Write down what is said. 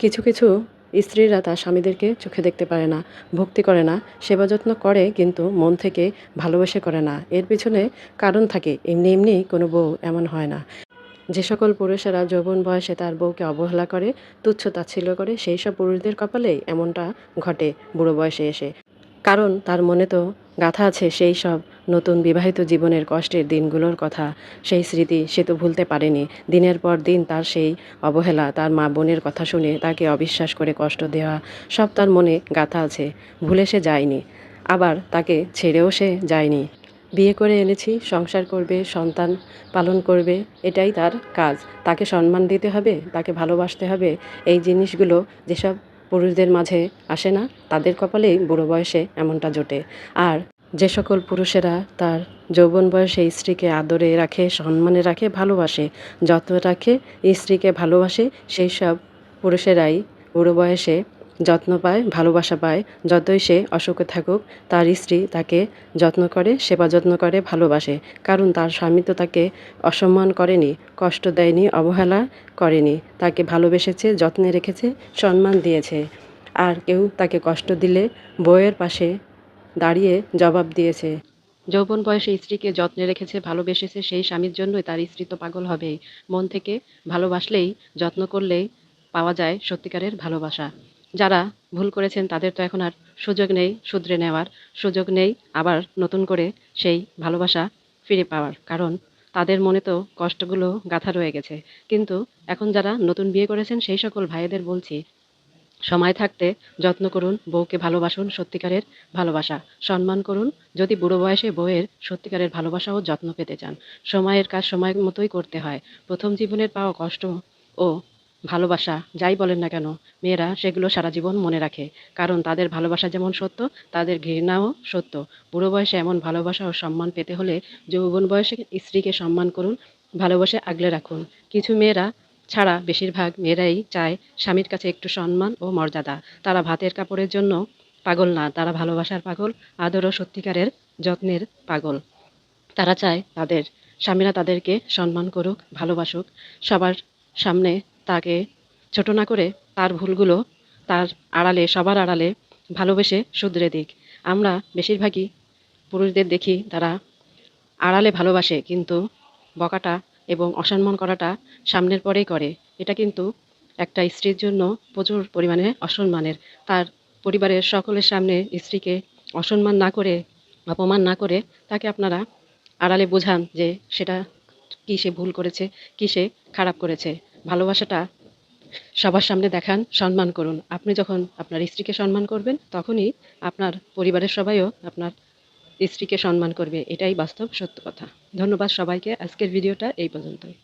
কিছু কিছু স্ত্রীরা তার স্বামীদেরকে চোখে দেখতে পারে না, ভক্তি করে না, সেবা যত্ন করে কিন্তু মন থেকে ভালোবেসে করে না। এর পিছনে কারণ থাকে, এমনি এমনি কোনো বউ এমন হয় না। যে সকল পুরুষেরা যৌবন বয়সে তার বউকে অবহেলা করে, তুচ্ছ তাচ্ছিল্য করে, সেই সব পুরুষদের কপালেই এমনটা ঘটে বুড়ো বয়সে এসে। কারণ তার মনে তো গাথা আছে সেই সব নতুন বিবাহিত জীবনের কষ্টের দিনগুলোর কথা। সেই স্মৃতি সে তো ভুলতে পারেনি। দিনের পর দিন তার সেই অবহেলা, তার মা বোনের কথা শুনে তাকে অবিশ্বাস করে কষ্ট দেওয়া, সব তার মনে গাথা আছে। ভুলে সে যায়নি। আবার তাকে ছেড়েও সে যায়নি। বিয়ে করে এনেছি, সংসার করবে, সন্তান পালন করবে, এটাই তার কাজ। তাকে সম্মান দিতে হবে, তাকে ভালোবাসতে হবে। এই জিনিসগুলো, যেসব পুরুষদের মাঝে আসে না, তাদের কপালেই বুড়ো বয়সে এমনটা জোটে। আর যে সকল পুরুষেরা তার যৌবন বয়সে স্ত্রীকে আদরে রাখে, সম্মানে রাখে, ভালোবাসে, যত্ন রাখে, স্ত্রীকে ভালোবাসে, সেই সব পুরুষেরাই বুড়ো বয়সে যত্ন পায়, ভালোবাসা পায়। যতই সে অসুখে থাকুক, তার স্ত্রী তাকে যত্ন করে, সেবা যত্ন করে, ভালোবাসে। কারণ তার স্বামী তো তাকে অসম্মান করেনি, কষ্ট দেয়নি, অবহেলা করেনি। তাকে ভালোবেসেছে, যত্নে রেখেছে, সম্মান দিয়েছে। আর কেউ তাকে কষ্ট দিলে বউয়ের পাশে দাঁড়িয়ে জবাব দিয়েছে। যৌবন বয়সে স্ত্রীকে যত্নে রেখেছে, ভালোবেসেছে, সেই স্বামীর জন্যই তার স্ত্রী তো পাগল হবেই। মন থেকে ভালোবাসলেই, যত্ন করলেই পাওয়া যায় সত্যিকারের ভালোবাসা। যারা ভুল করেছেন, তাদের তো এখন আর সুযোগ নেই শুধরে নেওয়ার। সুযোগ নেই আবার নতুন করে সেই ভালোবাসা ফিরে পাওয়ার। কারণ তাদের মনে তো কষ্টগুলো গাঁথা রয়ে গেছে। কিন্তু এখন যারা নতুন বিয়ে করেছেন, সেই সকল ভাইদের বলছি, সময় থাকতে যত্ন করুন, বউকে ভালোবাসুন, সত্যিকারের ভালোবাসা। সম্মান করুন, যদি বুড়ো বয়সে বউয়ের সত্যিকারের ভালোবাসা ও যত্ন পেতে চান। সময়ের কাজ সময় মতোই করতে হয়। প্রথম জীবনের পাওয়া কষ্ট ও ভালোবাসা, যাই বলেন না কেন, মেয়েরা সেগুলো সারা জীবন মনে রাখে। কারণ তাদের ভালোবাসা যেমন সত্য, তাদের ঘৃণাও সত্য। বুড়ো বয়সে এমন ভালোবাসা ও সম্মান পেতে হলে যৌবন বয়সে স্ত্রীকে সম্মান করুন, ভালোবাসে আগলে রাখুন। কিছু মেয়েরা ছাড়া বেশিরভাগ মেয়েরাই চায় স্বামীর কাছে একটু সম্মান ও মর্যাদা। তারা ভাতের কাপড়ের জন্য পাগল না, তারা ভালোবাসার পাগল, আদর ও সত্যিকারের যত্নের পাগল। তারা চায় তাদের, স্বামীরা তাদেরকে সম্মান করুক, ভালোবাসুক। সবার সামনে তাকে ছোট না করে তার ভুলগুলো তার আড়ালে, সবার আড়ালে ভালোবেসে শুধরে দিক। আমরা বেশিরভাগই পুরুষদের দেখি তারা আড়ালে ভালোবাসে, কিন্তু বকাটা এবং অসম্মান করাটা সামনের পরেই করে। এটা কিন্তু একটা স্ত্রীর জন্য প্রচুর পরিমাণে অসম্মানের। তার পরিবারের সকলের সামনে স্ত্রীকে অসম্মান না করে, অপমান না করে তাকে আপনারা আড়ালে বোঝান যে সেটা কী সে ভুল করেছে, কী সে খারাপ করেছে। ভালোবাসাটা সবার সামনে দেখান, সম্মান করুন। আপনি যখন আপনার স্ত্রীকে সম্মান করবেন, তখনই আপনার পরিবারের সবাইও আপনার স্ত্রীকে সম্মান করবে। এটাই বাস্তব সত্য কথা। ধন্যবাদ সবাইকে। আজকের ভিডিওটা এই পর্যন্তই।